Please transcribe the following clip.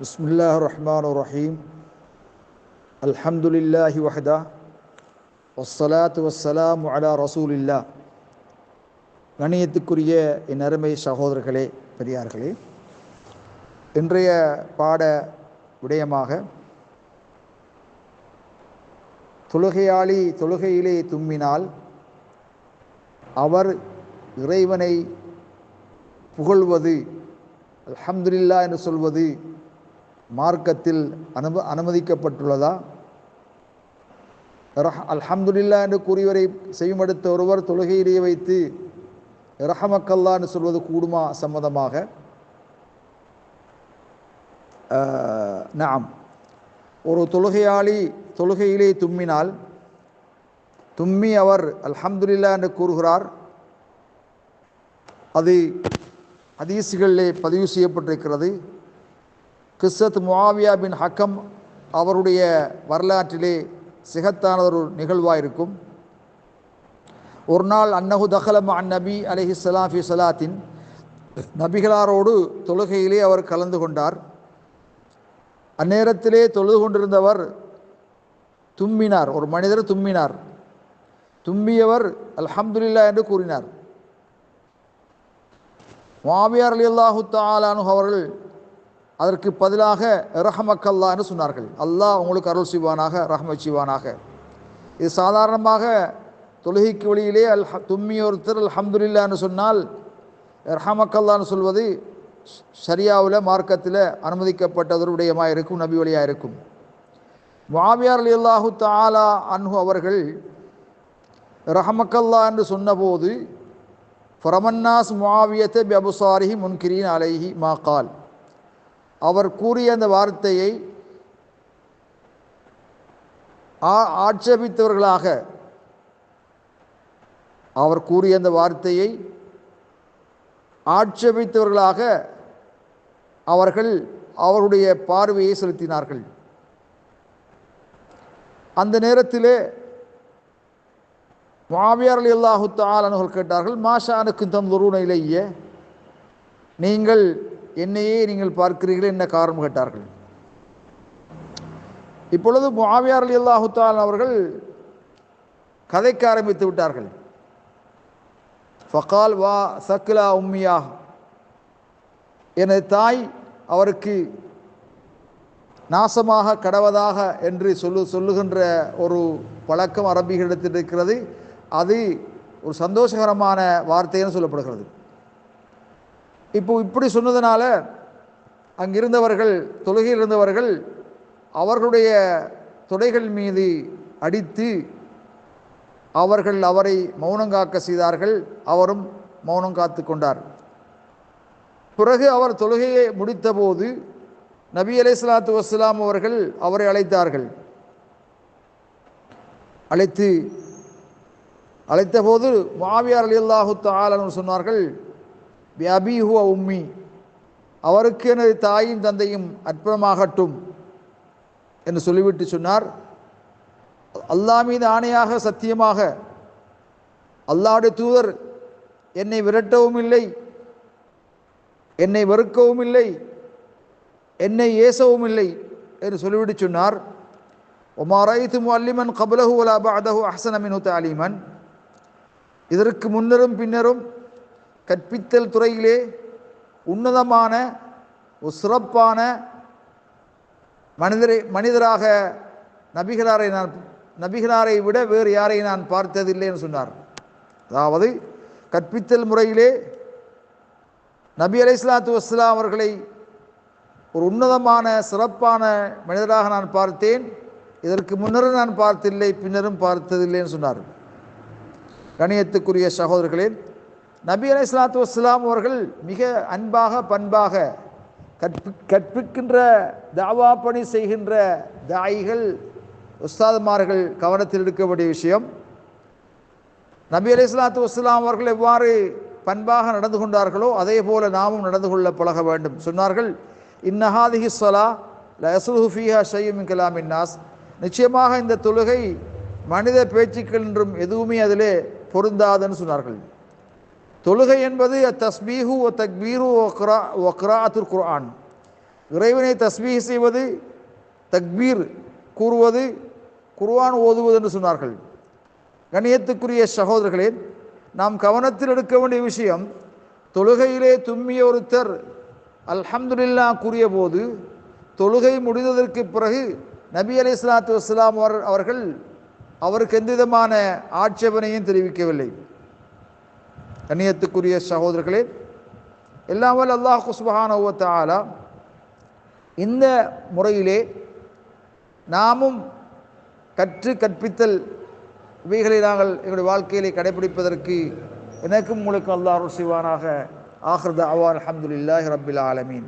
بسم الله الرحمن الرحيم الحمد لله وحده والصلاة والسلام على رسول الله கணியத்துக்குரிய என் அருமை சகோதரர்களே பெரியார்களே இன்றைய பாட விடயமாக தொழுகையாளி தொழுகையிலே தும்மினால் அவர் இறைவனை புகழ்வது அல்ஹம்துலில்லா என்று சொல்வது மார்க்கத்தில் அனும அனுமதிக்கப்பட்டுள்ளதா? அல்ஹம்துல்லா என்று கூறியவரை செய்யுமடுத்த ஒருவர் தொழுகையிலேயே வைத்து ரஹமக்கல்லா என்று சொல்வது கூடுமா சம்மதமாக? நாம் ஒரு தொழுகையாளி தொழுகையிலே தும்மினால் தும்மி அவர் அல்ஹம்துல்லா என்று கூறுகிறார் அது ஹதீஸுகளிலே பதிவு செய்யப்பட்டிருக்கிறது. கிஸ்ஸத் முவாவியா பின் ஹக்கம் அவருடைய வரலாற்றிலே சிகத்தான ஒரு நிகழ்வாக இருக்கும் ஒரு நாள் அன்னஹு தஹலம் அன் நபி அலஹி சலாஃபி சலாத்தின் நபிகளாரோடு தொழுகையிலே அவர் கலந்து கொண்டார். அந்நேரத்திலே தொழுது கொண்டிருந்தவர் தும்மினார் ஒரு மனிதர் தும்மினார். தும்பியவர் அல்ஹம்துல்லா என்று கூறினார். மாவியார் அலி அல்லாஹு தாலானு அவர்கள் அதற்கு பதிலாக ரஹமக்கல்லா என்று சொன்னார்கள். அல்லாஹ் உங்களுக்கு அருள் செய்வானாக ரஹம செய்வானாக. இது சாதாரணமாக தொழுகைக்கு வழியிலே அல் தும்மியொருத்தர் அல்ஹம்துலில்லா என்று சொன்னால் ரஹமக்கல்லான்னு சொல்வது சரியாவில் மார்க்கத்தில் அனுமதிக்கப்பட்டதொரு விடயமாக இருக்கும் நபி வழியாக இருக்கும். மாவியார் அலி அல்லாஹு தாலா அன்ஹு அவர்கள் ரஹமக்கல்லா என்று சொன்னபோது ஃபரமன்னாஸ் மாவியத்தை பபுசாரிஹி முன்கிரீன் அலைஹி மா கால் அவர் கூறிய அந்த வார்த்தையை ஆட்சேபித்தவர்களாக அவர் கூறிய அந்த வார்த்தையை ஆட்சேபித்தவர்களாக அவர்கள் அவருடைய பார்வையை செலுத்தினார்கள். அந்த நேரத்திலே மாவியார் அலி அல்லாஹு தாலனுகள் கேட்டார்கள் மாஷானுக்கு தந்துருன இலைய நீங்கள் என்னையே நீங்கள் பார்க்கிறீர்கள் என்ன காரணம் கேட்டார்கள்? இப்பொழுது மாவியார் அலி அல்லாஹு அவர்கள் கதைக்க ஆரம்பித்து விட்டார்கள். ஃபகால் வா சக்லா உம்மியா. எனது தாய் அவருக்கு நாசமாக கடவதாக என்று சொல்லு சொல்லுகின்ற ஒரு பழக்கம் அரபிகளிடத்தில் இருக்கிறது. அது ஒரு சந்தோஷகரமான வார்த்தைன்னு சொல்லப்படுகிறது. இப்போ இப்படி சொன்னதுனால அங்கிருந்தவர்கள் தொழுகையில் இருந்தவர்கள் அவர்களுடைய தொடைகள் மீது அடித்து அவர்கள் அவரை மௌனம் காக்க செய்தார்கள். அவரும் மௌனம் காத்து கொண்டார். பிறகு அவர் தொழுகையை முடித்தபோது நபி அலை சலாத்து வஸ்லாம் அவர்கள் அவரை அழைத்தார்கள். அழைத்து அழைத்தபோது மாவியார் அலி அல்லாஹு தாலன் சொன்னார்கள் அபிஹுவ உம்மி. அவருக்கு எனது தாயும் தந்தையும் அற்புதமாகட்டும் என்று சொல்லிவிட்டு சொன்னார். அல்லா மீது ஆணையாக சத்தியமாக அல்லாவுடைய தூதர் என்னை விரட்டவும் இல்லை என்னை வெறுக்கவும் இல்லை என்னை ஏசவும் இல்லை என்று சொல்லிவிட்டு சொன்னார். ஒமாராய்த்து அல்லிமன் கபலஹு அதஹு பாதஹு அஹசனமின் தாலிமன். இதற்கு முன்னரும் பின்னரும் கற்பித்தல் துறையிலே உன்னதமான ஒரு சிறப்பான மனிதரை மனிதராக நபிகளாரை நான் நபிகளாரை விட வேறு யாரை நான் பார்த்ததில்லை என்று சொன்னார். அதாவது கற்பித்தல் முறையிலே நபி அலை இஸ்லாத்து வஸ்லாம் அவர்களை ஒரு உன்னதமான சிறப்பான மனிதராக நான் பார்த்தேன். இதற்கு முன்னரும் நான் பார்த்தில்லை பின்னரும் பார்த்ததில்லைன்னு சொன்னார். கணியத்துக்குரிய சகோதரர்களே நபி அலை இஸ்லாத்து வஸ்லாம் அவர்கள் மிக அன்பாக பண்பாக கற்பி கற்பிக்கின்ற தாவா பணி செய்கின்ற தாய்கள் உஸ்தாதுமார்கள் கவனத்தில் எடுக்க வேண்டிய விஷயம். நபி அலி இஸ்லாத்து வஸ்லாம் அவர்கள் எவ்வாறு பண்பாக நடந்து கொண்டார்களோ அதே போல நாமும் நடந்து கொள்ள பழக வேண்டும். சொன்னார்கள் இன்னஹாதிஹி சொலா லசுஹுஃபியா ஷையும் கலாமின் நாஸ். நிச்சயமாக இந்த தொழுகை மனித பேச்சுக்கள் என்றும் எதுவுமே அதிலே பொருந்தாதுன்னு சொன்னார்கள். தொழுகை என்பது தஸ்பீஹு ஒ தக்பீரு ஒக்ரா ஒக்ராத்துர் குர்ஆன். இறைவனை தஸ்மீஹ் செய்வது தக்பீர் கூறுவது குர்ஆன் ஓதுவது என்று சொன்னார்கள். கணியத்துக்குரிய சகோதரர்களே நாம் கவனத்தில் எடுக்க வேண்டிய விஷயம் தொழுகையிலே தும்மிய ஒருத்தர் அல்ஹம்துல்லா கூறிய போது தொழுகை முடிந்ததற்கு பிறகு நபி அலி இஸ்லாத்து வஸ்லாம் அவர்கள் அவருக்கு எந்த விதமான ஆட்சேபனையும் தெரிவிக்கவில்லை. கண்ணியத்துக்குரிய சகோதரர்களே எல்லாம் அல்லாஹ் சுபஹானஹு ஆலா இந்த முறையிலே நாமும் கற்று கற்பித்தல் இவைகளை நாங்கள் எங்களுடைய வாழ்க்கையிலே கடைபிடிப்பதற்கு எனக்கும் உங்களுக்கு அல்லாஹ் செய்வானாக. ஆஹ்ரத் அவான் அலமதுல்லாஹி ரபில் ஆலமீன்.